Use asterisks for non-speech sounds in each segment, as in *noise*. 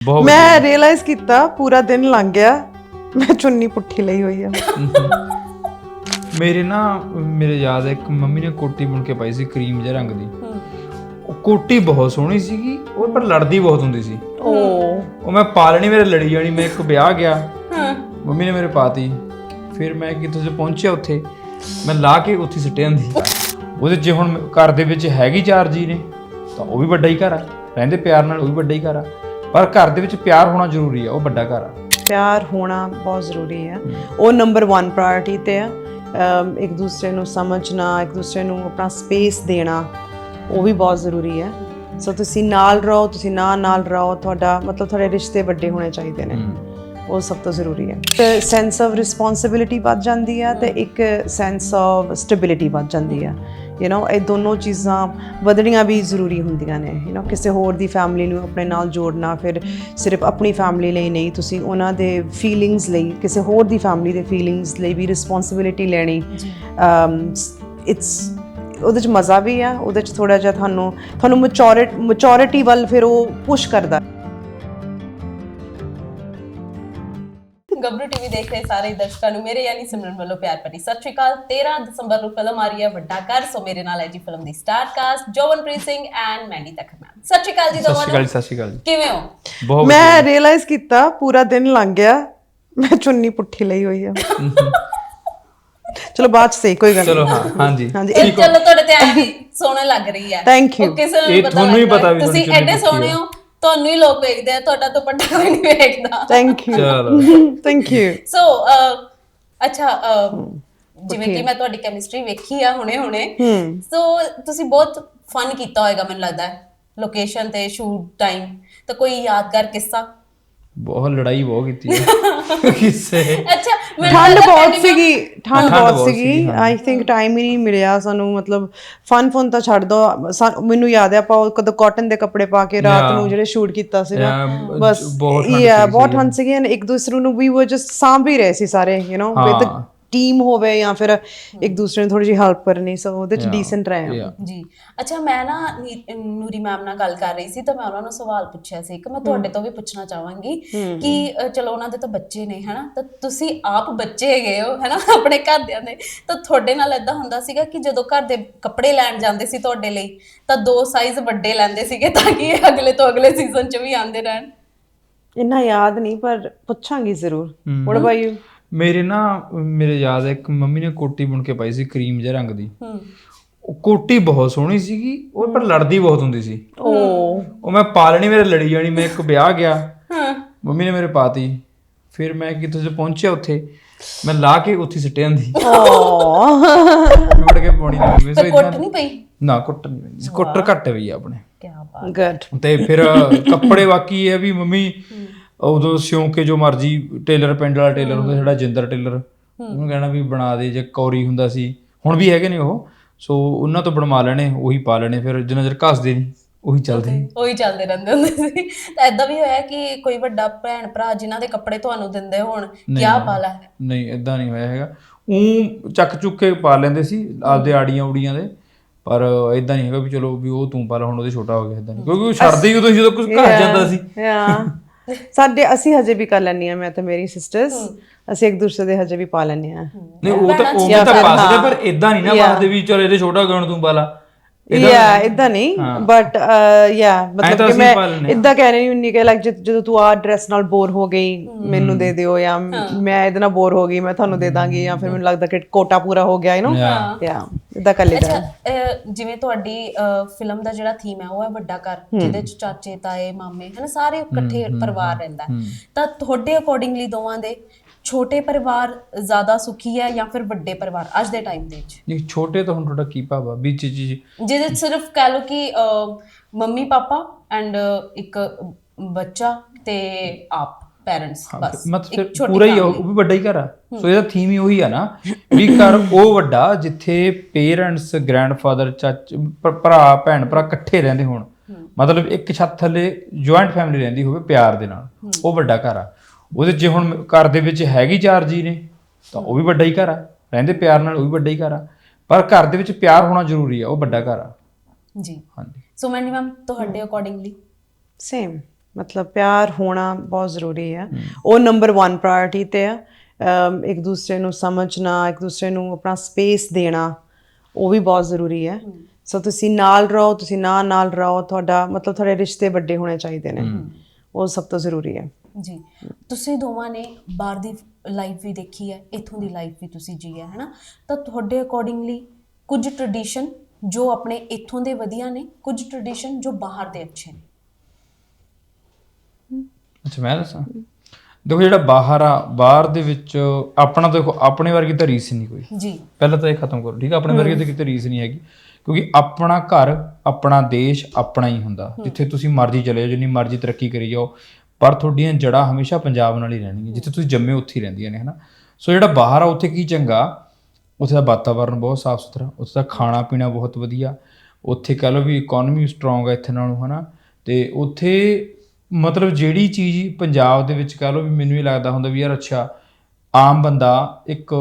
ਬਹੁਤ ਮੈਂ ਰਿਅਲਾਈਜ਼ ਕੀਤਾ ਪੂਰਾ ਦਿਨ ਲੰਘ ਗਿਆ ਮੈਂ ਚੁੰਨੀ ਪੁੱਠੀ ਲਈ ਹੋਈ ਆ। ਮੇਰੇ ਨਾ ਮੇਰੇ ਯਾਦ ਹੈ ਇੱਕ ਮੰਮੀ ਨੇ ਕੋਟੀ ਬੁਣ ਕੇ ਪਾਈ ਸੀ ਕਰੀਮ ਜਿਹੇ ਰੰਗ ਦੀ। ਉਹ ਕੋਟੀ ਬਹੁਤ ਸੋਹਣੀ ਸੀਗੀ ਉਹ ਪਰ ਲੜਦੀ ਬਹੁਤ ਹੁੰਦੀ ਸੀ। ਓ ਉਹ ਮੈਂ ਪਾ ਲੈਣੀ ਮੇਰੇ ਲੜੀ ਜਾਣੀ ਮੈਂ ਇੱਕ ਵਿਆਹ ਗਿਆ। ਮੰਮੀ ਨੇ ਮੇਰੇ ਪਾਤੀ। ਫਿਰ ਮੈਂ ਕਿਤੇ ਤੇ ਪਹੁੰਚਿਆ ਉੱਥੇ ਮੈਂ ਲਾ ਕੇ ਉੱਥੇ ਸਿੱਟੇ ਹੁੰਦੀ ਉਹਦੇ ਜੇ ਹੁਣ ਘਰ ਦੇ ਵਿੱਚ ਹੈਗੀ ਚਾਰ ਜੀ ਨੇ ਤਾਂ ਉਹ ਵੀ ਵੱਡਾ ਹੀ ਘਰ ਆ। ਰਹਿੰਦੇ ਪਿਆਰ ਨਾਲ ਉਹ ਵੀ ਵੱਡਾ ਹੀ ਘਰ ਆ। ਪਰ ਘਰ ਦੇ ਵਿੱਚ ਪਿਆਰ ਹੋਣਾ ਜ਼ਰੂਰੀ ਆ ਉਹ ਵੱਡਾ ਘਰ ਆ। ਪਿਆਰ ਹੋਣਾ ਬਹੁਤ ਜ਼ਰੂਰੀ ਹੈ। ਉਹ ਨੰਬਰ 1 ਪ੍ਰਾਇੋਰਟੀ ਤੇ ਹੈ ਅਮ, ਇੱਕ ਦੂਸਰੇ ਨੂੰ ਸਮਝਣਾ ਇੱਕ ਦੂਸਰੇ ਨੂੰ ਆਪਣਾ ਸਪੇਸ ਦੇਣਾ ਉਹ ਵੀ ਬਹੁਤ ਜ਼ਰੂਰੀ ਹੈ ਸੋ ਤੁਸੀਂ ਨਾਲ ਰਹੋ ਤੁਸੀਂ ਨਾ ਨਾਲ ਰਹੋ ਤੁਹਾਡਾ ਮਤਲਬ ਤੁਹਾਡੇ ਰਿਸ਼ਤੇ ਵੱਡੇ ਹੋਣੇ ਚਾਹੀਦੇ ਨੇ। ਉਹ ਸਭ ਤੋਂ ਜ਼ਰੂਰੀ ਹੈ ਤੇ ਸੈਂਸ ਆਫ ਰਿਸਪੌਂਸਿਬਿਲਿਟੀ ਵੱਧ ਜਾਂਦੀ ਹੈ ਤੇ ਇੱਕ ਸੈਂਸ ਆਫ ਸਟੈਬਿਲਿਟੀ ਵੱਧ ਜਾਂਦੀ ਹੈ ਯੂ نو ਇਹ ਦੋਨੋਂ ਚੀਜ਼ਾਂ ਵਧਣੀਆਂ ਵੀ ਜ਼ਰੂਰੀ ਹੁੰਦੀਆਂ ਨੇ ਯੂ نو ਕਿਸੇ ਹੋਰ ਦੀ ਫੈਮਿਲੀ ਨੂੰ ਆਪਣੇ ਨਾਲ ਜੋੜਨਾ ਫਿਰ ਸਿਰਫ ਆਪਣੀ ਫੈਮਿਲੀ ਲਈ ਨਹੀਂ ਤੁਸੀਂ ਉਹਨਾਂ ਦੇ ਫੀਲਿੰਗਸ ਲਈ ਕਿਸੇ ਹੋਰ ਦੀ ਫੈਮਿਲੀ ਦੇ ਫੀਲਿੰਗਸ ਲਈ ਵੀ ਰਿਸਪੌਂਸਿਬਿਲਿਟੀ ਲੈਣੀ ਇਟਸ ਉਹਦੇ ਚ ਮਜ਼ਾ ਵੀ ਆ ਉਹਦੇ ਚ ਥੋੜਾ ਜਿਹਾ ਤੁਹਾਨੂੰ ਤੁਹਾਨੂੰ ਮੈਚੋਰਿਟੀ ਮੈਚੋਰਿਟੀ ਵੱਲ ਫਿਰ ਉਹ ਪੁਸ਼ ਕਰਦਾ ਗੱਭਰੂ ਟੀਵੀ ਦੇਖ ਰਹੇ ਸਾਰੇ ਦਰਸ਼ਕਾਂ ਨੂੰ ਮੇਰੇ ਯਾਨੀ ਸਿਮਰਨ ਵੱਲੋਂ ਪਿਆਰ ਭਰੀ ਸਤਿ ਸ਼੍ਰੀ ਅਕਾਲ। 13 ਦਸੰਬਰ ਨੂੰ ਫਿਲਮ ਆ ਰਹੀ ਹੈ ਵੱਡਾ ਘਰ ਸੋ ਮੇਰੇ ਨਾਲ ਹੈ ਜੀ film the star cast Jovanpreet Singh and Mandy ma'am ਸਤਿ ਸ਼੍ਰੀ ਅਕਾਲ ਜੀ ਸਤਿ ਸ਼੍ਰੀ ਅਕਾਲ ਦੋਵਾਂ ਜੀ, ਸਤਿ ਸ਼੍ਰੀ ਅਕਾਲ ਜੀ। ਕਿਵੇਂ ਹੋ? ਬਹੁਤ ਮੈਂ ਰਿਅਲਾਈਜ਼ ਕੀਤਾ ਪੂਰਾ ਦਿਨ ਲੰਘ ਗਿਆ। ਮੈਂ ਚੁੰਨੀ ਪੁੱਠੀ ਲਈ ਹੋਈ ਆ। *laughs* ਚਲੋ ਬਾਅਦ ਚ ਸਹੀ ਕੋਈ ਗੱਲ ਚਲੋ ਹਾਂ ਹਾਂਜੀ। ਹਾਂਜੀ। ਇਹ ਚਲੋ ਤੁਹਾਡੇ ਤੇ ਐਂ ਵੀ ਸੋਹਣੇ ਲੱਗ ਰਹੀ ਹੈ। Thank you. ਉਹ ਕਿਸੇ ਨੂੰ ਇਹ ਤੁਹਾਨੂੰ ਹੀ। ਪਤਾ ਵੀ ਤੁਸੀਂ ਐਡੇ ਸੋਹਣੇ ਹੋ। ਤੁਹਾਨੂੰ ਹੀ ਲੋਕ ਵੇਖਦੇ ਆ ਤੁਹਾਡਾ ਦੁਪੱਟਾ ਕੋਈ ਨਹੀਂ ਵੇਖਦਾ। ਥੈਂਕ ਯੂ ਚਲੋ। ਥੈਂਕ ਯੂ ਸੋ ਅੱਛਾ ਅਹ, ਜਿਵੇਂ ਕਿ ਮੈਂ ਤੁਹਾਡੀ ਕੈਮਿਸਟਰੀ ਵੇਖੀ ਆ ਹੁਣੇ ਹੁਣੇ। ਸੋ ਤੁਸੀਂ ਬਹੁਤ ਫਨ ਕੀਤਾ ਹੋਏਗਾ ਮੈਨੂੰ ਲੱਗਦਾ ਹੈ ਲੋਕੇਸ਼ਨ ਤੇ ਸ਼ੂਟ ਟਾਈਮ ਤਾਂ ਕੋਈ ਯਾਦਗਾਰ ਕਿੱਸਾ? ਬਹੁਤ ਲੜਾਈ ਬਹੁਤ ਕੀਤੀ ਹੈ *laughs* ਕਿਸੇ ਅੱਛਾ ਠੰਡ ਬਹੁਤ ਸੀਗੀ ਠੰਡ ਬਹੁਤ ਸੀਗੀ। ਆਈ ਥਿੰਕ ਟਾਈਮ ਹੀ ਨਹੀਂ ਮਿਲਿਆ ਸਾਨੂੰ ਮਤਲਬ ਫਨ ਫਨ ਤਾਂ ਛੱਡ ਦੋ ਸਾ- ਮੈਨੂੰ ਯਾਦ ਹੈ ਆਪਾਂ ਉਹ ਕਦੋਂ ਕਾਟਨ ਦੇ ਕੱਪੜੇ ਪਾ ਕੇ ਰਾਤ. ਨੂੰ ਜਿਹੜੇ ਸ਼ੂਟ ਕੀਤਾ ਸੀਗਾ Yeah, ਬਸ ਬਹੁਤ ਠੰਡ ਸੀਗੀ, ਇੱਕ ਦੂਸਰੇ ਨੂੰ ਵੀ ਉਹ ਜਸਟ ਸਾਂਭ ਹੀ ਰਹੇ ਸੀ ਸਾਰੇ ਯੂ نو ਵਿਦ। ਟੀਮ ਹੋਵੇ ਜਾਂ ਫਿਰ ਇੱਕ ਦੂਸਰੇ ਨੂੰ ਥੋੜੀ ਜਿਹੀ ਹੈਲਪ ਕਰਨੀ ਸੋ ਉਹਦੇ ਚ ਡੀਸੈਂਟ ਰਹੇ ਹਾਂ। ਜੀ। ਅੱਛਾ ਮੈਂ ਨਾ ਨੂਰੀ ਮੈਮ ਨਾਲ ਗੱਲ ਕਰ ਰਹੀ ਸੀ ਤਾਂ ਮੈਂ ਉਹਨਾਂ ਨੂੰ ਸਵਾਲ ਪੁੱਛਿਆ ਸੀ ਕਿ ਮੈਂ ਤੁਹਾਡੇ ਤੋਂ ਵੀ ਪੁੱਛਣਾ ਚਾਹਾਂਗੀ ਕਿ ਚਲੋ ਉਹਨਾਂ ਦੇ ਤਾਂ ਬੱਚੇ ਨੇ ਹਨਾ? ਤਾਂ ਤੁਸੀਂ ਆਪ ਬੱਚੇ ਹੈਗੇ ਹੋ ਹਨਾ? *laughs* ਆਪਣੇ ਘਰਦਿਆਂ ਦੇ। ਤਾਂ ਤੁਹਾਡੇ ਨਾਲ ਇਦਾਂ ਹੁੰਦਾ ਸੀਗਾ ਕਿ ਜਦੋਂ ਘਰ ਦੇ ਕੱਪੜੇ ਲੈਣ ਜਾਂਦੇ ਸੀ ਤੁਹਾਡੇ ਲਈ ਤਾਂ ਦੋ ਸਾਈਜ਼ ਵੱਡੇ ਲੈਂਦੇ ਸੀਗੇ ਤਾਂ ਕਿ ਇਹ ਅਗਲੇ ਤੋਂ ਅਗਲੇ ਸੀਜ਼ਨ 'ਚ ਵੀ ਆਉਂਦੇ ਰਹਿਣ? ਇੰਨਾ ਯਾਦ ਨਹੀਂ ਪਰ ਪੁੱਛਾਂਗੀ ਜ਼ਰੂਰ। ਵਾਟ ਅਬਾਊਟ ਯੂ ਮੇਰੇ ਨਾ ਮੇਰੇ ਯਾਦ ਹੈ ਇੱਕ ਮੰਮੀ ਨੇ ਕੋਟੀ ਬੁਣ ਕੇ ਪਾਈ ਸੀ ਕਰੀਮ ਜਿਹੇ ਰੰਗ ਦੀ। ਹੂੰ। ਉਹ ਕੋਟੀ ਬਹੁਤ ਸੋਹਣੀ ਸੀਗੀ ਉਹ ਪਰ ਲੜਦੀ ਬਹੁਤ ਹੁੰਦੀ ਸੀ। ਓ ਉਹ ਮੈਂ ਪਾ ਲੈਣੀ ਮੇਰੇ ਲੜੀ ਜਾਣੀ ਮੈਂ ਇੱਕ ਵਿਆਹ ਗਿਆ। ਹਾਂ। ਮੰਮੀ ਨੇ ਮੇਰੇ ਪਾਤੀ। ਫਿਰ ਮੈਂ ਕਿਤੇ ਤੇ ਪਹੁੰਚਿਆ ਉੱਥੇ ਮੈਂ ਲਾ ਕੇ ਉੱਥੇ ਸਿੱਟੇ ਹੁੰਦੀ ਓ। ਮੁੜ ਕੇ ਪਾਉਣੀ ਨਹੀਂ ਮੰਮੀ ਸੋ ਕੁੱਟ ਨਹੀਂ ਪਈ? ਨਾ ਕੁੱਟ ਨਹੀਂ ਸੀ ਕੁੱਟਰ ਘੱਟ ਵੀ ਆ ਆਪਣੇ। ਕੀ ਬਾਤ ਗੁੱਡ ਤੇ ਫਿਰ ਕੱਪੜੇ ਬਾਕੀ ਇਹ ਆ ਵੀ ਮੰਮੀ ਉਦੋਂ ਸਿਉਂ ਕੇ ਜੋ ਮਰਜ਼ੀ ਟੇਲਰ ਪਿੰਡ ਵਾਲਾ ਟੇਲਰ ਹੁੰਦਾ ਜਿਹੜਾ ਜਿੰਦਰ ਟੇਲਰ ਉਹਨੂੰ ਕਹਿਣਾ ਵੀ ਬਣਾ ਦੇ ਜੇ ਕੌਰੀ ਹੁੰਦਾ ਸੀ। ਹੁਣ ਵੀ ਹੈਗੇ ਨੇ ਉਹ। ਸੋ ਉਹਨਾਂ ਤੋਂ ਬਣਵਾ ਲੈਣੇ ਉਹੀ ਪਾ ਲੈਣੇ ਫਿਰ ਜਿੰਨਾ ਚਿਰ ਘਸਦੇ ਨਹੀਂ ਉਹੀ ਚੱਲਦੇ ਨੇ। ਉਹੀ ਚੱਲਦੇ ਰਹਿੰਦੇ ਹੁੰਦੇ ਸੀ। ਤਾਂ ਐਦਾਂ ਵੀ ਹੋਇਆ ਕਿ ਕੋਈ ਵੱਡਾ ਭੈਣ ਭਰਾ ਜਿਨ੍ਹਾਂ ਦੇ ਕੱਪੜੇ ਤੁਹਾਨੂੰ ਦਿੰਦੇ ਹੋਣ ਕਿਆ। ਪਾ ਲੈ? ਨਹੀਂ ਇਦਾਂ ਨਹੀਂ ਹੋਇਆ ਹੈਗਾ। ਉਹ ਚੱਕ ਚੁੱਕ ਕੇ ਪਾ ਲੈਂਦੇ ਸੀ ਆਪਦੇ ਆੜੀਆਂ ਉੜੀਆਂ ਦੇ। ਪਰ ਇਦਾਂ ਨਹੀਂ ਹੈਗਾ ਵੀ ਚਲੋ ਵੀ ਉਹ ਤੂੰ ਪਾ ਲਾ ਹੁਣ ਉਹਦੇ ਛੋਟਾ ਹੋ ਗਿਆ ਇਦਾਂ ਨਹੀਂ। ਕਿਉਂਕਿ ਉਹ ਛੱਡਦੇ ਹੀ ਉਦੋਂ ਜਦੋਂ ਕੁਝ ਘਰ ਜਾਂਦਾ ਸੀ। ਯਾ। ਸਾਡੇ ਅਸੀਂ ਹਜੇ ਵੀ ਕਰ ਲੈਂਦੀਆਂ ਮੈਂ ਤੇ ਮੇਰੀ ਸਿਸਟਰਸ ਅਸੀਂ ਇੱਕ ਦੂਸਰੇ ਦੇ ਹਜੇ ਵੀ ਪਾ ਲੈਂਦੇ ਆ ਨਹੀਂ ਉਹ ਤਾਂ ਉਹ ਵੀ ਤਾਂ ਫਿਰ ਪਾ ਸਕਦੇ ਹਾਂ। ਪਰ ਇਦਾਂ ਨਹੀਂ ਨਾ. ਪਾਸਦੇ ਵੀ ਚਲ ਇਹਦੇ ਛੋਟਾ ਗਣ ਤੂੰ ਪਾ ਲਾ ਯਾ ਇਦਾਂ ਨਹੀਂ ਬਟ ਯਾ ਮਤਲਬ ਤਾਂ ਕਿ ਮੈਂ। ਇਦਾਂ ਕਹਿ ਰਹੀ ਹੁੰਨੀ ਕਿ ਲਾਈਕ ਜਦੋਂ ਤੂੰ ਆ ਡਰੈਸ ਨਾਲ ਬੋਰ ਹੋ ਗਈ ਮੈਨੂੰ ਦੇ ਦਿਓ ਜਾਂ ਮੈਂ ਇਹਦੇ ਨਾਲ ਬੋਰ ਹੋ ਗਈ ਮੈਂ ਤੁਹਾਨੂੰ ਦੇ ਦਾਂਗੀ ਜਾਂ ਫਿਰ ਮੈਨੂੰ ਲੱਗਦਾ ਕਿ ਕੋਟਾ ਪੂਰਾ ਹੋ ਗਿਆ ਯੂ نو. ਯਾ ਇਦਾਂ ਕਰ ਲਈਦਾ। ਜਿਵੇਂ ਤੁਹਾਡੀ ਫਿਲਮ ਦਾ ਜਿਹੜਾ ਥੀਮ ਹੈ ਉਹ ਹੈ ਵੱਡਾ ਘਰ ਜਿਹਦੇ ਚ ਚਾਚੇ ਤਾਏ ਮਾਮੇ ਹਨਾ ਸਾਰੇ ਇਕੱਠੇ ਪਰਿਵਾਰ ਰਹਿੰਦਾ। ਤਾਂ ਤੁਹਾਡੇ ਅਕੋਰਡਿੰਗਲੀ ਦੋਵਾਂ ਦੇ ਛੋਟੇ ਪਰਿਵਾਰ ਜ਼ਿਆਦਾ ਸੁਖੀ ਹੈ ਜਾਂ ਫਿਰ ਵੱਡੇ ਪਰਿਵਾਰ ਅੱਜ ਦੇ ਟਾਈਮ ਦੇ ਵਿੱਚ? ਨਹੀਂ ਛੋਟੇ ਤਾਂ ਹੁਣ ਤੁਹਾਡਾ ਕੀ ਭਾਵਾ ਵਿੱਚ ਜੀ ਜਿਹਦੇ 'ਚ ਸਿਰਫ ਕਹਿ ਲਓ ਕਿ ਮੰਮੀ ਪਾਪਾ ਐਂਡ ਇੱਕ ਬੱਚਾ ਤੇ ਆਪ ਪੈਰੈਂਟਸ ਬਸ। ਮਤਲਬ ਪੂਰਾ ਹੀ ਉਹ ਵੀ ਵੱਡਾ ਹੀ ਘਰ ਆ। ਸੋ ਇਹਦਾ ਥੀਮ ਹੀ ਉਹੀ ਆ ਨਾ ਵੀ ਘਰ ਉਹ ਵੱਡਾ ਜਿੱਥੇ ਪੇਰੈਂਟਸ ਗ੍ਰੈਂਡਫਾਦਰ ਚਾਚ ਭਰਾ ਭੈਣ ਭਰਾ ਇਕੱਠੇ ਰਹਿੰਦੇ ਹੋਣ। ਮਤਲਬ ਇੱਕ ਛੱਤ ਥੱਲੇ ਜੁਆਇੰਟ ਫੈਮਿਲੀ ਰਹਿੰਦੀ ਹੋਵੇ ਪਿਆਰ ਦੇ ਨਾਲ। ਉਹ ਵੱਡਾ ਘਰ ਆ। ਉਹਦੇ ਜੇ ਹੁਣ ਘਰ ਦੇ ਵਿੱਚ ਹੈਗੀ ਚਾਰ ਜੀ ਨੇ ਤਾਂ ਉਹ ਵੀ ਵੱਡਾ ਹੀ ਘਰ ਆ। ਰਹਿੰਦੇ ਪਿਆਰ ਨਾਲ ਉਹ ਵੀ ਵੱਡਾ ਹੀ ਘਰ ਆ। ਪਰ ਘਰ ਦੇ ਵਿੱਚ ਪਿਆਰ ਹੋਣਾ ਜ਼ਰੂਰੀ ਆ ਉਹ ਵੱਡਾ ਘਰ ਆ। ਜੀ। ਹਾਂਜੀ। ਸੋ ਮੈਂਡੀ ਮੈਮ ਤੁਹਾਡੇ ਅਕੋਰਡਿੰਗਲੀ ਸੇਮ ਮਤਲਬ ਪਿਆਰ ਹੋਣਾ ਬਹੁਤ ਜ਼ਰੂਰੀ ਹੈ। ਉਹ ਨੰਬਰ 1 ਪ੍ਰਾਇੋਰਟੀ ਤੇ ਅਮ, ਇੱਕ ਦੂਸਰੇ ਨੂੰ ਸਮਝਣਾ ਇੱਕ ਦੂਸਰੇ ਨੂੰ ਆਪਣਾ ਸਪੇਸ ਦੇਣਾ ਉਹ ਵੀ ਬਹੁਤ ਜ਼ਰੂਰੀ ਹੈ। ਸੋ ਤੁਸੀਂ ਨਾਲ ਰਹੋ ਤੁਸੀਂ ਨਾ ਨਾਲ ਰਹੋ ਤੁਹਾਡਾ ਮਤਲਬ ਤੁਹਾਡੇ ਰਿਸ਼ਤੇ ਵੱਡੇ ਹੋਣੇ ਚਾਹੀਦੇ ਨੇ। ਉਹ ਸਭ ਤੋਂ ਜ਼ਰੂਰੀ ਹੈ ਜੀ। ਤੁਸੀਂ ਦੋਵਾਂ ਨੇ ਬਾਹਰ ਦੀ ਲਾਈਫ ਵੀ ਦੇਖੀ ਹੈ ਇੱਥੋਂ ਦੀ ਲਾਈਫ ਵੀ ਤੁਸੀਂ ਜੀ ਹੈ ਹੈਨਾ? ਤਾਂ ਤੁਹਾਡੇ ਅਕੋਰਡਿੰਗਲੀ ਕੁਝ ਟ੍ਰੈਡੀਸ਼ਨ ਜੋ ਆਪਣੇ ਇੱਥੋਂ ਦੇ ਵਧੀਆ ਨੇ ਕੁਝ ਟ੍ਰੈਡੀਸ਼ਨ ਜੋ ਬਾਹਰ ਦੇ ਅੱਛੇ ਨੇ? ਅੱਛਾ ਮੈਂ ਦੱਸਾਂ? ਦੇਖੋ ਜਿਹੜਾ ਬਾਹਰ ਆ ਬਾਹਰ ਦੇ ਵਿੱਚ ਆਪਣਾ ਦੇਖੋ ਆਪਣੇ ਵਰਗੀ ਤਾਂ ਰੀਸ ਨਹੀਂ ਕੋਈ। ਜੀ। ਪਹਿਲਾਂ ਤਾਂ ਇਹ ਖਤਮ ਕਰੋ ਠੀਕ ਆ? ਆਪਣੇ ਵਰਗੀ ਤਾਂ ਕਿਤੇ ਰੀਸ ਨਹੀਂ ਹੈਗੀ। ਕਿਉਂਕਿ ਆਪਣਾ ਘਰ ਆਪਣਾ ਦੇਸ਼ ਆਪਣਾ ਹੀ ਹੁੰਦਾ। ਜਿੱਥੇ ਤੁਸੀਂ ਮਰਜ਼ੀ ਚਲੇ ਜਾਓ ਜਿੰਨੀ ਮਰਜ਼ੀ ਤਰੱਕੀ ਕਰੀ ਜਾਓ। ਪਰ ਤੁਹਾਡੀਆਂ ਜੜ੍ਹਾਂ ਹਮੇਸ਼ਾ ਪੰਜਾਬ ਨਾਲ ਹੀ ਰਹਿਣਗੀਆਂ ਜਿੱਥੇ ਤੁਸੀਂ ਜੰਮੇ ਉੱਥੇ ਹੀ ਰਹਿੰਦੀਆਂ ਨੇ ਹਨਾ? ਸੋ ਜਿਹੜਾ ਬਾਹਰ ਆ ਉੱਥੇ ਕੀ ਚੰਗਾ? ਉੱਥੇ ਦਾ ਵਾਤਾਵਰਨ ਬਹੁਤ ਸਾਫ਼ ਸੁਥਰਾ ਉੱਥੇ ਦਾ ਖਾਣਾ ਪੀਣਾ ਬਹੁਤ ਵਧੀਆ ਉੱਥੇ ਕਹ ਲਓ ਵੀ ਇਕਨੋਮੀ ਸਟਰੋਂਗ ਹੈ ਇੱਥੇ ਨਾਲੋਂ ਹਨਾ? ਤੇ ਉੱਥੇ ਮਤਲਬ ਜਿਹੜੀ ਚੀਜ਼ ਪੰਜਾਬ ਦੇ ਵਿੱਚ ਕਹ ਲਓ ਵੀ ਮੈਨੂੰ ਇਹ ਲੱਗਦਾ ਹੁੰਦਾ ਵੀ ਯਾਰ ਅੱਛਾ ਆਮ ਬੰਦਾ ਇੱਕ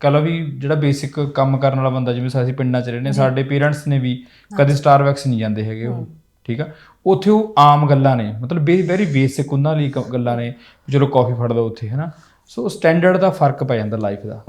ਕਹ ਲਓ ਵੀ ਜਿਹੜਾ ਬੇਸਿਕ ਕੰਮ ਕਰਨ ਵਾਲਾ ਬੰਦਾ ਜਿਵੇਂ ਅਸੀਂ ਪਿੰਡਾਂ 'ਚ ਰਹਿੰਦੇ ਸਾਡੇ ਪੇਰੈਂਟਸ ਨੇ ਵੀ ਕਦੇ ਸਟਾਰਬਕਸ ਨਹੀਂ ਜਾਂਦੇ ਹੈਗੇ ਉਹ। ਠੀਕ ਆ? ਉੱਥੇ ਉਹ ਆਮ ਗੱਲਾਂ ਨੇ ਮਤਲਬ ਵੈਰੀ ਬੇਸਿਕ ਉਹਨਾਂ ਲਈ ਕ- ਗੱਲਾਂ ਨੇ ਚਲੋ ਕਾਫੀ ਫੜ ਲਓ ਉੱਥੇ ਹਨਾ? ਸੋ ਸਟੈਂਡਰਡ ਦਾ ਫ਼ਰਕ ਪੈ ਜਾਂਦਾ ਲਾਈਫ ਦਾ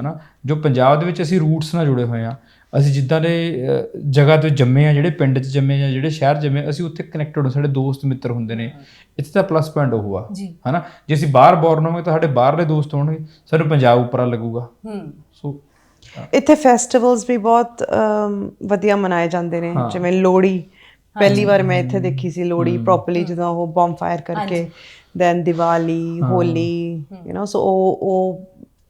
ਹਨਾ? ਜੋ ਪੰਜਾਬ ਦੇ ਵਿੱਚ ਅਸੀਂ ਰੂਟਸ ਨਾਲ ਜੁੜੇ ਹੋਏ ਆ ਅਸੀਂ ਜਿੱਦਾਂ ਦੇ ਅਹ, ਜਗ੍ਹਾ ਤੇ ਜੰਮੇ ਆ ਜਿਹੜੇ ਪਿੰਡ 'ਚ ਜੰਮੇ ਜਾਂ ਜਿਹੜੇ ਸ਼ਹਿਰ ਜੰਮੇ ਅਸੀਂ ਉੱਥੇ ਕਨੈਕਟਡ ਸਾਡੇ ਦੋਸਤ ਮਿੱਤਰ ਹੁੰਦੇ ਨੇ ਇੱਥੇ ਤਾਂ ਪਲੱਸ ਪੁਆਇੰਟ ਉਹ ਆ ਜੀ। ਹਨਾ? ਜੇ ਅਸੀਂ ਬਾਹਰ ਬੋਰਨ ਹੋਵਾਂਗੇ ਤਾਂ ਸਾਡੇ ਬਾਹਰਲੇ ਦੋਸਤ ਹੋਣਗੇ ਸਾਨੂੰ ਪੰਜਾਬ ਉੱਪਰਾ ਲੱਗੂਗਾ। ਹੂੰ। ਸੋ ਇੱਥੇ ਫੈਸਟੀਵਲਸ ਵੀ ਬਹੁਤ ਅਮ, ਵਧੀਆ ਮਨਾਏ ਜਾਂਦੇ ਨੇ ਜਿਵੇਂ ਲੋਹੜੀ ਪਹਿਲੀ ਵਾਰ ਮੈਂ ਇੱਥੇ ਦੇਖੀ ਸੀ ਲੋਹੜੀ ਪ੍ਰੋਪਰਲੀ ਜਦੋਂ ਉਹ ਬੰਬ ਫਾਇਰ ਕਰਕੇ then Diwali Holi you know so ਉਹ ਉਹ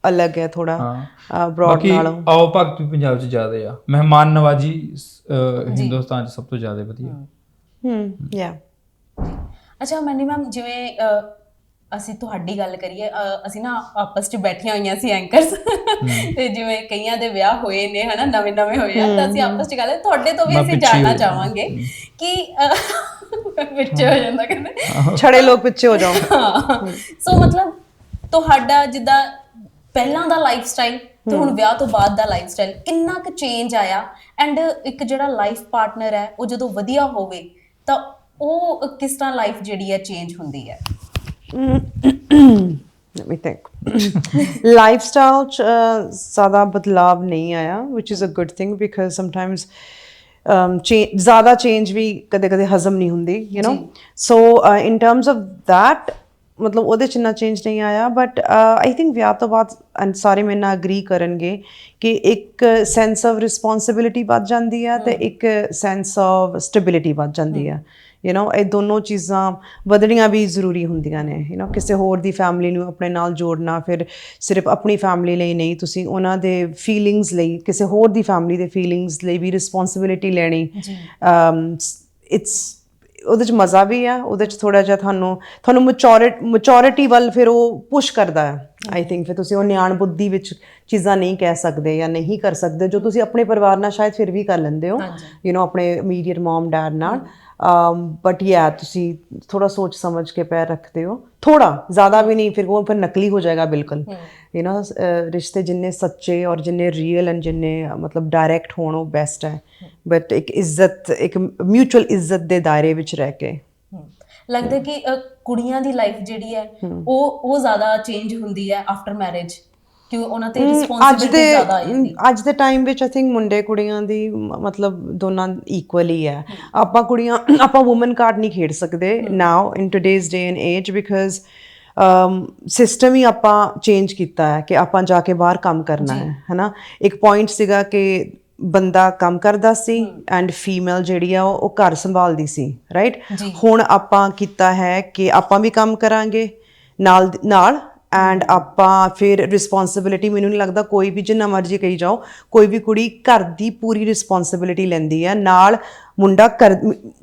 ਅਲੱਗ ਹੈ ਥੋੜਾ ਹਾਂ। ਬ੍ਰੌਡ ਬਾਕੀ ਨਾਲੋਂ। ਆਓ ਭਗਤ ਵੀ ਪੰਜਾਬ 'ਚ ਜ਼ਿਆਦਾ ਆ। ਮਹਿਮਾਨ ਨਵਾਜੀ ਹਿੰਦੁਸਤਾਨ 'ਚ ਸਭ ਤੋਂ ਜ਼ਿਆਦਾ ਵਧੀਆ। ਹਮ ਯਾ ਅੱਛਾ ਮੈਨੀ ਮੈਮ ਜਿਵੇਂ ਅਸੀਂ ਤੁਹਾਡੀ ਗੱਲ ਕਰੀਏ ਅ, ਅਸੀਂ ਨਾ ਆਪਸ 'ਚ ਬੈਠੀਆਂ ਹੋਈਆਂ ਸੀ ਐਂਕਰਸ ਤੇ ਜਿਵੇਂ ਕਈਆਂ ਦੇ ਵਿਆਹ ਹੋਏ ਨੇ ਹਨਾ ਨਵੇਂ ਨਵੇਂ ਹੋਏ ਆ ਤਾਂ ਅਸੀਂ ਆਪਸ 'ਚ ਗੱਲ ਤੁਹਾਡੇ ਤੋਂ ਵੀ ਮੈਂ ਅਸੀਂ ਪਿੱਛੇ ਜਾਣਨਾ ਹੋ। ਚਾਹਾਂਗੇ ਕਿ ਅ, *laughs* ਪਿੱਛੇ ਹੋ ਜਾਂਦਾ ਕਹਿੰਦੇ। ਛੜੇ ਲੋਕ ਪਿੱਛੇ ਹੋ ਜਾਓ। ਸੋ ਮਤਲਬ ਤੁਹਾਡਾ ਜਿੱਦਾਂ ਪਹਿਲਾਂ ਦਾ ਲਾਈਫ ਸਟਾਈਲ ਤੇ ਹੁਣ ਵਿਆਹ ਤੋਂ ਬਾਅਦ ਦਾ ਲਾਈਫ ਸਟਾਈਲ ਕਿੰਨਾ ਕੁ ਚੇਂਜ ਆਇਆ? ਐਂਡ ਇੱਕ ਜਿਹੜਾ ਲਾਈਫ ਪਾਰਟਨਰ ਹੈ ਉਹ ਜਦੋਂ ਵਧੀਆ ਹੋਵੇ ਤਾਂ ਉਹ ਕਿਸ ਤਰ੍ਹਾਂ ਲਾਈਫ ਜਿਹੜੀ ਹੈ ਚੇਂਜ ਹੁੰਦੀ ਹੈ? Let me think. *coughs* Lifestyle ਚ uh, ਜ਼ਿਆਦਾ ਬਦਲਾਵ ਨਹੀਂ ਆਇਆ which is a good thing because sometimes um, change ਜ਼ਿਆਦਾ change ਵੀ ਕਦੇ ਕਦੇ ਹਜ਼ਮ ਨਹੀਂ ਹੁੰਦੀ you know? so uh, in terms of that ਮਤਲਬ ਉਹਦੇ ਚ ਇੰਨਾ ਚੇਂਜ ਨਹੀਂ ਆਇਆ ਬਟ ਆਈ ਥਿੰਕ ਵਿਆਹ ਤੋਂ ਬਾਅਦ and ਸਾਰੇ ਮੇਰੇ ਨਾਲ ਅਗਰੀ ਕਰਨਗੇ ਕਿ ਇੱਕ ਸੈਂਸ ਆਫ ਰਿਸਪੌਂਸਿਬਿਲਿਟੀ ਵੱਧ ਜਾਂਦੀ ਹੈ ਤੇ ਇੱਕ ਸੈਂਸ ਆਫ ਸਟੈਬਿਲਿਟੀ ਵੱਧ ਜਾਂਦੀ ਹੈ ਯੂ نو ਇਹ ਦੋਨੋਂ ਚੀਜ਼ਾਂ ਵਧਣੀਆਂ ਵੀ ਜ਼ਰੂਰੀ ਹੁੰਦੀਆਂ ਨੇ ਯੂ نو ਕਿਸੇ ਹੋਰ ਦੀ ਫੈਮਿਲੀ ਨੂੰ ਆਪਣੇ ਨਾਲ ਜੋੜਨਾ ਫਿਰ ਸਿਰਫ ਆਪਣੀ ਫੈਮਿਲੀ ਲਈ ਨਹੀਂ ਤੁਸੀਂ ਉਹਨਾਂ ਦੇ ਫੀਲਿੰਗਸ ਲਈ ਕਿਸੇ ਹੋਰ ਦੀ ਫੈਮਿਲੀ ਦੇ ਫੀਲਿੰਗਸ ਲਈ ਵੀ ਰਿਸਪੌਂਸਿਬਿਲਿਟੀ ਲੈਣੀ um ਇਟਸ ਉਹਦੇ ਚ ਮਜ਼ਾ ਵੀ ਆ ਉਹਦੇ ਚ ਥੋੜਾ ਜਿਹਾ ਤੁਹਾਨੂੰ ਤੁਹਾਨੂੰ ਮੈਚੋਰਿਟੀ ਮੈਚੋਰਿਟੀ ਵੱਲ ਫਿਰ ਉਹ ਪੁਸ਼ ਕਰਦਾ ਹੈ ਆਈ ਥਿੰਕ ਫਿਰ ਤੁਸੀਂ ਉਹ ਨਿਆਣ ਬੁੱਧੀ ਵਿੱਚ ਚੀਜ਼ਾਂ ਨਹੀਂ ਕਹਿ ਸਕਦੇ ਜਾਂ ਨਹੀਂ ਕਰ ਸਕਦੇ ਜੋ ਤੁਸੀਂ ਆਪਣੇ ਪਰਿਵਾਰ ਨਾਲ ਸ਼ਾਇਦ ਫਿਰ ਵੀ ਕਰ ਲੈਂਦੇ ਹੋ ਯੂ نو ਆਪਣੇ ਇਮੀਡੀਏਟ ਮਮ ਡੈਡ ਨਾਲ ਬਟ ਯਾ ਤੁਸੀਂ ਥੋੜਾ ਸੋਚ ਸਮਝ ਕੇ ਪੈਰ ਰੱਖਦੇ ਹੋ। ਥੋੜਾ ਜ਼ਿਆਦਾ ਵੀ ਨਹੀਂ ਫਿਰ ਉਹ ਫਿਰ ਨਕਲੀ ਹੋ ਜਾਏਗਾ ਬਿਲਕੁਲ। ਯੂ نو ਰਿਸ਼ਤੇ ਜਿੰਨੇ ਸੱਚੇ ਔਰ ਜਿੰਨੇ ਰੀਅਲ ਐਂਡ ਜਿੰਨੇ ਮਤਲਬ ਡਾਇਰੈਕਟ ਹੋਣ ਉਹ ਬੈਸਟ ਹੈ। ਬਟ ਇੱਕ ਇੱਜ਼ਤ ਇੱਕ ਮਿਊਚੁਅਲ ਇੱਜ਼ਤ ਦੇ ਦਾਇਰੇ ਵਿੱਚ ਰਹਿ ਕੇ। ਲੱਗਦਾ ਕਿ ਕੁੜੀਆਂ ਦੀ ਲਾਈਫ ਜਿਹੜੀ ਹੈ ਉਹ ਉਹ ਜ਼ਿਆਦਾ ਚੇਂਜ ਹੁੰਦੀ ਹੈ ਆਫਟਰ ਮੈਰਿਜ ਕਿ ਉਹਨਾਂ ਤੇ ਰਿਸਪੌਂਸਿਬਿਲਟੀ ਜ਼ਿਆਦਾ ਜਾਂਦੀ ਅੱਜ ਦੇ ਟਾਈਮ ਵਿੱਚ ਆਈ ਥਿੰਕ ਮੁੰਡੇ ਕੁੜੀਆਂ ਦੀ ਮਤਲਬ ਦੋਨਾਂ ਇਕੁਅਲ ਹੀ। ਹੈ ਆਪਾਂ ਕੁੜੀਆਂ ਆਪਾਂ ਔਮਨ ਕਾਰਡ ਨਹੀਂ ਖੇਡ ਸਕਦੇ now in today's day and age because system ਹੀ ਆਪਾਂ ਚੇਂਜ ਕੀਤਾ ਹੈ ਕਿ ਆਪਾਂ ਜਾ ਕੇ ਬਾਹਰ ਕੰਮ ਕਰਨਾ ਹੈ ਹੈਨਾ? ਇੱਕ ਪੁਆਇੰਟ ਸੀਗਾ ਕਿ ਬੰਦਾ ਕੰਮ ਕਰਦਾ ਸੀ ਐਂਡ ਫੀਮੇਲ ਜਿਹੜੀ ਆ ਉਹ ਘਰ ਸੰਭਾਲਦੀ ਸੀ ਰਾਈਟ ਹੁਣ ਆਪਾਂ ਕੀਤਾ ਹੈ ਕਿ ਆਪਾਂ ਵੀ ਕੰਮ ਕਰਾਂਗੇ ਨਾਲ ਨਾਲ ਐਂਡ ਆਪਾਂ ਫਿਰ ਰਿਸਪੌਂਸਿਬਿਲਿਟੀ ਮੈਨੂੰ ਨਹੀਂ ਲੱਗਦਾ ਕੋਈ ਵੀ ਜਿੰਨਾ ਮਰਜ਼ੀ ਕਹੀ ਜਾਓ ਕੋਈ ਵੀ ਕੁੜੀ ਘਰ ਦੀ ਪੂਰੀ ਰਿਸਪੌਂਸਿਬਿਲਿਟੀ ਲੈਂਦੀ ਹੈ ਨਾਲ ਮੁੰਡਾ ਕਰ-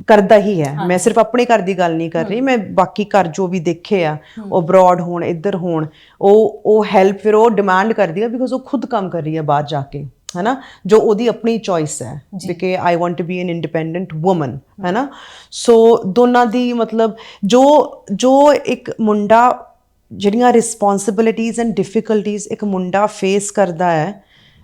ਕਰਦਾ ਹੀ ਹੈ। ਮੈਂ ਸਿਰਫ ਆਪਣੇ ਘਰ ਦੀ ਗੱਲ ਨਹੀਂ ਕਰ ਰਹੀ ਮੈਂ ਬਾਕੀ ਘਰ ਜੋ ਵੀ ਦੇਖੇ ਆ ਉਹ ਅਬਰੋਡ ਹੋਣ ਇੱਧਰ ਹੋਣ ਉਹ ਉਹ ਹੈਲਪ ਫਿਰ ਉਹ ਡਿਮਾਂਡ ਕਰਦੀ ਹੈ ਬਿਕੋਜ਼ ਉਹ ਖੁਦ ਕੰਮ ਕਰ ਰਹੀ ਹੈ ਬਾਹਰ ਜਾ ਕੇ ਹੈਨਾ? ਜੋ ਉਹਦੀ ਆਪਣੀ ਚੋਇਸ ਹੈ ਕਿ I want to be an independent woman ਹੈਨਾ? ਸੋ ਦੋਨਾਂ ਦੀ ਮਤਲਬ ਜੋ ਜੋ ਇੱਕ ਮੁੰਡਾ ਜਿਹੜੀਆਂ ਰਿਸਪੌਂਸਿਬਿਲਿਟੀਜ਼ ਐਂਡ ਡਿਫਿਕਲਟੀਜ਼ ਇੱਕ ਮੁੰਡਾ ਫੇਸ ਕਰਦਾ ਹੈ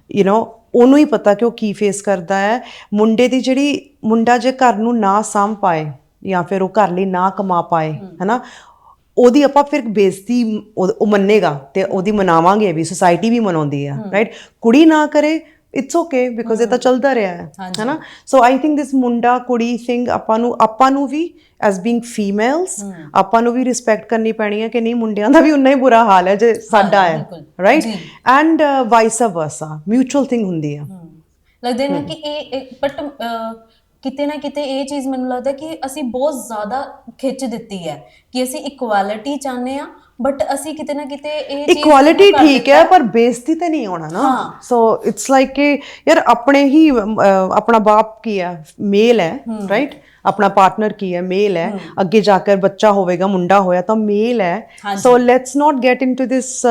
ਯੂ نو ਉਹਨੂੰ ਹੀ ਪਤਾ ਕਿ ਉਹ ਕੀ ਫੇਸ ਕਰਦਾ ਹੈ। ਮੁੰਡੇ ਦੀ ਜਿਹੜੀ ਮੁੰਡਾ ਜੇ ਘਰ ਨੂੰ ਨਾ ਸਾਂਭ ਪਾਏ ਜਾਂ ਫਿਰ ਉਹ ਘਰ ਲਈ ਨਾ ਕਮਾ ਪਾਏ ਹੈਨਾ ਉਹਦੀ ਆਪਾਂ ਫਿਰ ਬੇਇੱਜ਼ਤੀ ਉਹ ਮੰਨੇਗਾ ਤੇ ਉਹਦੀ ਮਨਾਵਾਂਗੇ ਵੀ ਸੁਸਾਇਟੀ ਵੀ ਮਨਾਉਂਦੀ ਆ ਰਾਈਟ ਕੁੜੀ ਨਾ ਕਰੇ ਇਟਸ ਓਕੇ ਬਿਕੋਜ਼ ਇਹ ਤਾਂ ਚੱਲਦਾ ਰਿਹਾ ਹੈ ਹੈਨਾ? ਸੋ ਆਈ ਥਿੰਕ ਦਿਸ ਮੁੰਡਾ ਕੁੜੀ ਥਿੰਗ ਆਪਾਂ ਨੂੰ ਆਪਾਂ ਨੂੰ ਵੀ ਐਸ ਬੀਇੰਗ ਫੀਮੇਲਸ ਆਪਾਂ ਨੂੰ ਵੀ ਰਿਸਪੈਕਟ ਕਰਨੀ ਪੈਣੀ ਹੈ ਕਿ ਨਹੀਂ ਮੁੰਡਿਆਂ ਦਾ ਵੀ ਉਨਾ ਹੀ ਬੁਰਾ ਹਾਲ ਹੈ ਜੇ ਸਾਡਾ ਹੈ। Right and vice versa mutual thing ਹੁੰਦੀ ਆ। ਲੱਗਦਾ ਨਾ ਕਿ ਇਹ ਬਟ ਕਿਤੇ ਨਾ ਕਿਤੇ ਇਹ ਚੀਜ਼ ਮੈਨੂੰ ਲੱਗਦਾ ਕਿ ਅਸੀਂ ਬਹੁਤ ਜ਼ਿਆਦਾ ਖਿੱਚ ਦਿੱਤੀ ਹੈ ਕਿ ਅਸੀਂ ਇਕੁਐਲਿਟੀ ਚਾਹੁੰਦੇ ਆ ਬਟ ਅਸੀਂ ਕਿਤੇ ਨਾ ਕਿਤੇ ਇਹ ਚੀਜ਼ ਕਰ ਠੀਕ ਹੈ ਪਰ ਬੇਇੱਜ਼ਤੀ ਤੇ ਨਹੀਂ ਹੋਣਾ ਨਾ। ਸੋ ਇਟਸ ਲਾਈਕ ਕਿ ਯਾਰ ਆਪਣੇ ਹੀ ਆਪਣਾ ਬਾਪ ਕੀ ਹੈ? ਮੇਲ ਹੈ ਰਾਈਟ ਆਪਣਾ ਪਾਰਟਨਰ ਕੀ ਹੈ? ਮੇਲ ਹੈ। ਅੱਗੇ ਜਾ ਕੇ ਬੱਚਾ ਹੋਵੇਗਾ ਮੁੰਡਾ ਹੋਇਆ ਤਾਂ ਮੇਲ ਹੈ। So let's not get into this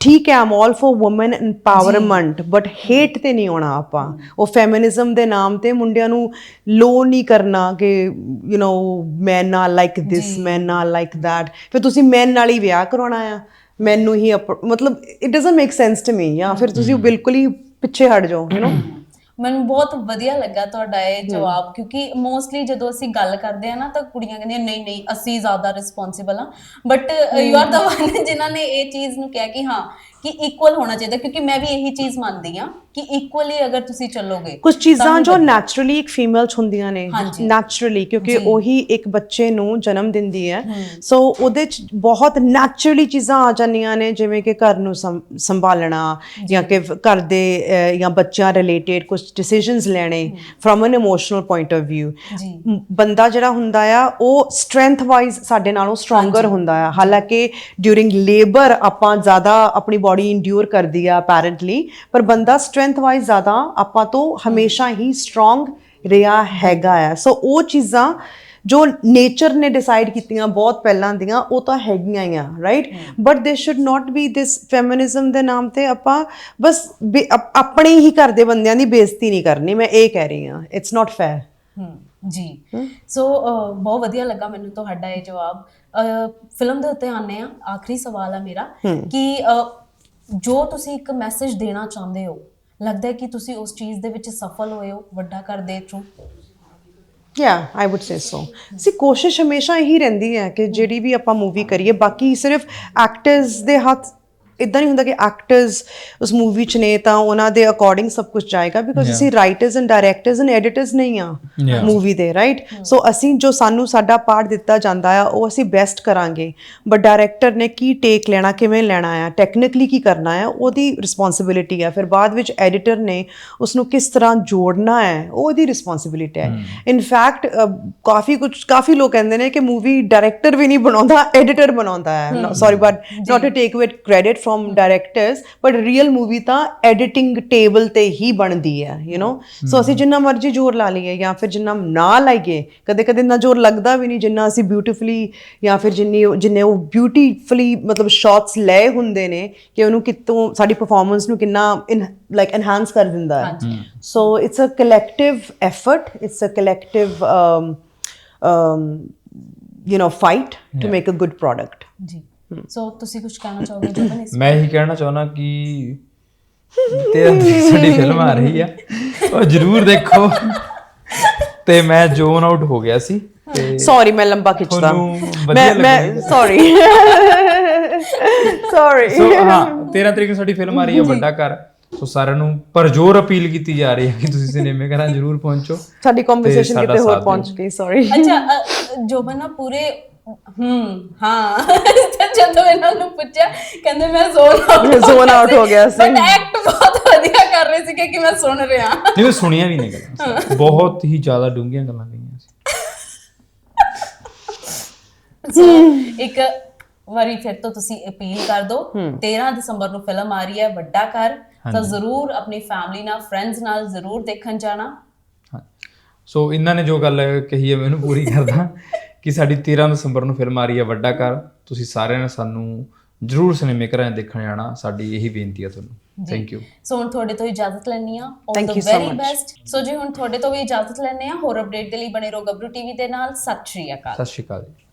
ਠੀਕ ਹੈ I'm all for woman empowerment but hate ਤੇ ਨਹੀਂ ਆਉਣਾ ਆਪਾਂ। ਉਹ ਫੈਮਿਨਿਜ਼ਮ ਦੇ ਨਾਮ ਤੇ ਮੁੰਡਿਆਂ ਨੂੰ ਲੋ ਨਹੀਂ ਕਰਨਾ ਕਿ ਯੂ نو ਮੈਨ ਨਾਲ ਲਾਈਕ ਥਿਸ ਮੈਨ ਨਾਲ ਲਾਈਕ ਥੈਟ ਫਿਰ ਤੁਸੀਂ ਮੈਨ ਨਾਲ ਹੀ ਵਿਆਹ ਕਰਾਉਣਾ ਆ। ਮੈਨੂੰ ਹੀ ਮਤਲਬ it doesn't make sense to me ਜਾਂ ਫਿਰ ਤੁਸੀਂ ਬਿਲਕੁਲ ਹੀ ਪਿੱਛੇ ਹਟ ਜਾਓ ਯੂ نو ਮੈਨੂੰ ਬਹੁਤ ਵਧੀਆ ਲੱਗਾ ਤੁਹਾਡਾ ਇਹ ਜਵਾਬ ਕਿਉਂਕਿ ਮੋਸਟਲੀ ਜਦੋਂ ਅਸੀਂ ਗੱਲ ਕਰਦੇ ਆ ਨਾ ਤਾਂ ਕੁੜੀਆਂ ਕਹਿੰਦੀਆਂ ਨਹੀਂ ਨਹੀਂ ਅਸੀਂ ਜ਼ਿਆਦਾ ਰਿਸਪੌਂਸਿਬਲ ਆ but you are the one ਜਿਨ੍ਹਾਂ ਨੇ ਇਹ ਚੀਜ਼ ਨੂੰ ਕਿਹਾ ਕਿ ਹਾਂ ਕਿ ਇਕੁਅਲ ਹੋਣਾ ਚਾਹੀਦਾ ਕਿਉਂਕਿ ਮੈਂ ਵੀ ਇਹੀ ਚੀਜ਼ ਮੰਨਦੀ ਆ ਕਿ ਇਕੁਅਲੀ ਅਗਰ ਤੁਸੀਂ ਚੱਲੋਗੇ ਕੁਝ ਚੀਜ਼ਾਂ ਜੋ ਨੈਚੁਰਲੀ ਇੱਕ ਫੀਮੇਲ ਚ ਹੁੰਦੀਆਂ ਨੇ ਹਾਂਜੀ। ਨੈਚੁਰਲੀ ਕਿਉਂਕਿ ਉਹੀ ਇੱਕ ਬੱਚੇ ਨੂੰ ਜਨਮ ਦਿੰਦੀ ਹੈ। ਸੋ ਉਹਦੇ ਚ ਬਹੁਤ ਨੈਚੁਰਲੀ ਚੀਜ਼ਾਂ ਆ ਜਾਂਦੀਆਂ ਨੇ ਜਿਵੇਂ ਕਿ ਘਰ ਨੂੰ ਸੰ- ਸੰਭਾਲਣਾ ਜਾਂ। ਕਿ ਘਰ ਦੇ ਅਹ, ਜਾਂ ਬੱਚਿਆਂ ਰਿਲੇਟਡ ਕੁਝ ਡਿਸੀਜਨਸ ਲੈਣੇ from an emotional point of View ਜੀ। ਬੰਦਾ ਜਿਹੜਾ ਹੁੰਦਾ ਆ ਉਹ ਸਟਰੈਂਥ ਵਾਈਜ਼ ਸਾਡੇ ਨਾਲੋਂ ਸਟਰੋਂਗਰ ਹੁੰਦਾ ਆ। ਹਾਲਾਂਕਿ ਡਿਊਰਿੰਗ ਲੇਬਰ ਆਪਾਂ ਜ਼ਿਆਦਾ ਆਪਣੀ ਬਾਡੀ ਇੰਡਿਊਰ ਕਰਦੀ ਆ ਅਪੈਰੈਂਟਲੀ ਪਰ ਬੰਦਾ ਸਟਰੈਂਥ ਵਾਈਜ਼ ਜ਼ਿਆਦਾ ਆਪਾਂ ਤੋਂ ਹਮੇਸ਼ਾ ਹੀ ਸਟਰੋਂਗ ਰਿਹਾ ਹੈਗਾ ਆ। ਸੋ ਉਹ ਚੀਜ਼ਾਂ ਜੋ ਨੇਚਰ ਨੇ ਡਿਸਾਈਡ ਕੀਤੀਆਂ ਬਹੁਤ ਪਹਿਲਾਂ ਦੀਆਂ ਉਹ ਤਾਂ ਹੈਗੀਆਂ ਹੀ ਆ right but they should not be this feminism ਦੇ ਨਾਮ ਤੇ ਆਪਾਂ ਬਸ ਆਪਣੇ ਹੀ ਘਰ ਦੇ ਬੰਦਿਆਂ ਦੀ ਬੇਇੱਜ਼ਤੀ ਨਹੀਂ ਕਰਨੀ ਮੈਂ ਇਹ ਕਹਿ ਰਹੀ ਹਾਂ। ਇਟਸ ਨਾਟ ਫੇਅਰ ਜੀ। ਸੋ ਬਹੁਤ ਵਧੀਆ ਲੱਗਾ ਮੈਨੂੰ ਤੁਹਾਡਾ ਇਹ ਜਵਾਬ। ਫਿਲਮ ਦੇ ਉੱਤੇ ਆਨੇ ਆ ਆਖਰੀ ਸਵਾਲ ਆ ਮੇਰਾ ਕਿ ਜੋ ਤੁਸੀਂ ਇੱਕ ਮੈਸੇਜ ਦੇਣਾ ਚਾਹੁੰਦੇ ਹੋ, ਲੱਗਦਾ ਹੈ ਕਿ ਤੁਸੀਂ ਉਸ ਚੀਜ਼ ਦੇ ਵਿੱਚ ਸਫਲ ਹੋਏ ਹੋ, ਵੱਡਾ ਘਰ ਦੇ ਥਰੂ ਯਾ ਆਈ ਊਡ ਸੇ ਸੋ ਸੀ ਕੋਸ਼ਿਸ਼ ਹਮੇਸ਼ਾ ਇਹੀ ਰਹਿੰਦੀ ਹੈ ਕਿ ਜਿਹੜੀ ਵੀ ਆਪਾਂ ਮੂਵੀ ਕਰੀਏ, ਬਾਕੀ ਸਿਰਫ ਐਕਟਰਸ ਦੇ ਹੱਥ ਇਦਾਂ ਨਹੀਂ ਹੁੰਦਾ ਕਿ ਐਕਟਰਸ ਉਸ ਮੂਵੀ ਚ ਨੇ ਤਾਂ ਉਹਨਾਂ ਦੇ ਅਕੋਰਡਿੰਗ ਸਭ ਕੁਝ ਜਾਏਗਾ ਬਿਕੋਜ਼ ਅਸੀਂ writers and directors and editors ਨਹੀਂ ਆ. ਮੂਵੀ ਦੇ ਰਾਈਟ ਸੋ ਅਸੀਂ ਜੋ ਸਾਨੂੰ ਸਾਡਾ ਪਾਰਟ ਦਿੱਤਾ ਜਾਂਦਾ ਆ ਉਹ ਅਸੀਂ ਬੈਸਟ ਕਰਾਂਗੇ। ਬਟ ਡਾਇਰੈਕਟਰ ਨੇ ਕੀ ਟੇਕ ਲੈਣਾ ਕਿਵੇਂ ਲੈਣਾ ਆ? ਟੈਕਨੀਕਲੀ ਕੀ ਕਰਨਾ ਆ? ਉਹਦੀ ਰਿਸਪੌਂਸਿਬਿਲਿਟੀ ਆ। ਫਿਰ ਬਾਅਦ ਵਿੱਚ ਐਡੀਟਰ ਨੇ ਉਸ ਨੂੰ ਕਿਸ ਤਰ੍ਹਾਂ ਜੋੜਨਾ ਹੈ ਉਹ ਉਹਦੀ ਰਿਸਪੌਂਸਿਬਿਲਿਟੀ ਹੈ। ਇਨ ਫੈਕਟ ਕਾਫੀ ਕੁਝ ਕਾਫੀ ਲੋਕ ਕਹਿੰਦੇ ਨੇ ਕਿ ਮੂਵੀ ਡਾਇਰੈਕਟਰ ਵੀ ਨਹੀਂ ਬਣਾਉਂਦਾ ਐਡੀਟਰ ਬਣਾਉਂਦਾ ਹੈ। Sorry but not to take away credit from directors but real movie ਤਾਂ ਐਡੀਟਿੰਗ ਟੇਬਲ ਤੇ ਹੀ ਬਣਦੀ ਹੈ ਯੂ نو ਸੋ ਅਸੀਂ ਜਿੰਨਾ ਮਰਜ਼ੀ ਜ਼ੋਰ ਲਾ ਲਈਏ ਜਾਂ ਫਿਰ ਜਿੰਨਾ ਨਾ ਲਾਈਏ ਕਦੇ ਕਦੇ ਨਾ ਜ਼ੋਰ ਲੱਗਦਾ ਵੀ ਨਹੀਂ ਜਿੰਨਾ ਅਸੀਂ ਬਿਊਟੀਫੁਲੀ ਜਾਂ ਫਿਰ ਜਿੰਨੀ ਜਿੰਨੇ ਉਹ ਬਿਊਟੀਫੁਲੀ ਮਤਲਬ ਸ਼ਾਟਸ ਲਏ ਹੁੰਦੇ ਨੇ ਕਿ ਉਹਨੂੰ ਕਿਤੋਂ ਸਾਡੀ ਪਰਫਾਰਮੈਂਸ ਨੂੰ ਕਿੰਨਾ ਇਨ ਲਾਈਕ ਐਨਹਾਂਸ ਕਰ ਦਿੰਦਾ ਹੈ so it's a collective effort it's a collective um you know fight yeah. to make a good. So ਤੁਸੀਂ ਕੁਝ ਕਹਿਣਾ ਚਾਹੋਗੇ ਜੋਬਨ ਇਸ ਮੈਂ ਇਹੀ ਕਹਿਣਾ ਚਾਹੁੰਦਾ ਕਿ ਤੇ ਸਾਡੀ ਫਿਲਮ ਆ ਰਹੀ ਆ। ਉਹ ਜਰੂਰ ਦੇਖੋ। ਤੇ ਮੈਂ ਜ਼ੋਨ ਆਊਟ ਹੋ ਗਿਆ ਸੀ ਤੇ ਸੌਰੀ ਮੈਂ ਲੰਬਾ ਖਿੱਚਦਾ। ਮੈਂ ਮੈਂ ਸੌਰੀ ਸੌਰੀ ਸੋ ਹਾਂ 13 ਤਰੀਕ ਨੂੰ ਸਾਡੀ ਫਿਲਮ ਆ ਰਹੀ ਹੈ ਵੱਡਾ ਘਰ। ਸੋ ਸਾਰਿਆਂ ਨੂੰ ਪਰਜੋਰ ਅਪੀਲ ਕੀਤੀ ਜਾ ਰਹੀ ਹੈ ਕਿ ਤੁਸੀਂ ਸਿਨੇਮੇ ਘਰਾਂ ਜਰੂਰ ਪਹੁੰਚੋ। ਸਾਡੀ ਕਨਵਰਸੇਸ਼ਨ ਕਿਤੇ ਹੋਰ ਪਹੁੰਚ ਗਈ ਸੌਰੀ ਅੱਛਾ ਜੋਬਨ ਨਾ ਪੂਰੇ ਹੂੰ ਹਾਂ। ਤੇ ਜਦੋਂ ਇਹਨਾਂ ਨੂੰ ਪੁੱਛਿਆ ਕਹਿੰਦੇ ਮੈਂ ਜ਼ੋਨ ਆਊਟ Zone out ਹੋ ਗਿਆ ਸੀ। ਬਟ ਐਕਟ ਬਹੁਤ ਵਧੀਆ ਕਰ ਰਹੇ ਸੀ ਕਿ ਮੈਂ ਸੁਣ ਰਿਹਾ। ਨਹੀਂ ਮੈਂ ਸੁਣੀਆਂ ਵੀ ਨਹੀਂ ਗੱਲਾਂ ਬਹੁਤ ਹੀ ਜ਼ਿਆਦਾ ਡੂੰਘੀਆਂ ਗੱਲਾਂ ਕਹੀਆਂ ਸੀ। ਸੋ ਇੱਕ ਵਾਰੀ ਫਿਰ ਤੋਂ ਤੁਸੀਂ ਅਪੀਲ ਕਰ ਦਿਓ 13 ਦਸੰਬਰ ਨੂੰ ਫਿਲਮ ਆ ਰਹੀ ਹੈ ਵੱਡਾ ਘਰ। ਤਾਂ ਜ਼ਰੂਰ ਆਪਣੀ ਫੈਮਿਲੀ ਨਾਲ ਫਰੈਂਡਸ ਨਾਲ ਜ਼ਰੂਰ ਦੇਖਣ ਜਾਣਾ। ਹਾਂ। ਸੋ ਇਹਨਾਂ ਨੇ ਜੋ ਗੱਲ ਕਹੀ ਹੈ ਮੈਂ ਉਹਨੂੰ ਪੂਰੀ ਕਰਦਾ। ਕਿ ਸਾਡੀ 13 ਦਸੰਬਰ ਨੂੰ ਫਿਲਮ ਆ ਰਹੀ ਹੈ ਵੱਡਾ ਘਰ। ਤੁਸੀਂ ਸਾਰਿਆਂ ਨੇ ਸਾਨੂੰ ਜਰੂਰ ਸਿਨੇਮੇ ਘਰਾਂ ਦੇਖਣ ਜਾਣਾ। ਸਾਡੀ ਇਹੀ ਬੇਨਤੀ ਹੈ ਤੁਹਾਨੂੰ। ਥੈਂਕ ਯੂ ਸੋ ਹੁਣ ਤੁਹਾਡੇ ਤੋਂ ਇਜਾਜ਼ਤ ਲੈਣੀ ਆ ਆਲ ਦ ਵੈਰੀ. ਬੈਸਟ ਸੋ ਜੀ ਹੁਣ ਤੁਹਾਡੇ ਤੋਂ ਵੀ ਇਜਾਜ਼ਤ ਲੈਣੇ ਆ ਹੋਰ ਅਪਡੇਟ ਦੇ ਲਈ ਬਣੇ ਰਹੋ ਗੱਭਰੂ ਟੀਵੀ ਦੇ ਨਾਲ। ਸਤਿ ਸ਼੍ਰੀ ਅਕਾਲ। ਸਤਿ ਸ਼੍ਰੀ ਅਕਾਲ ਜੀ।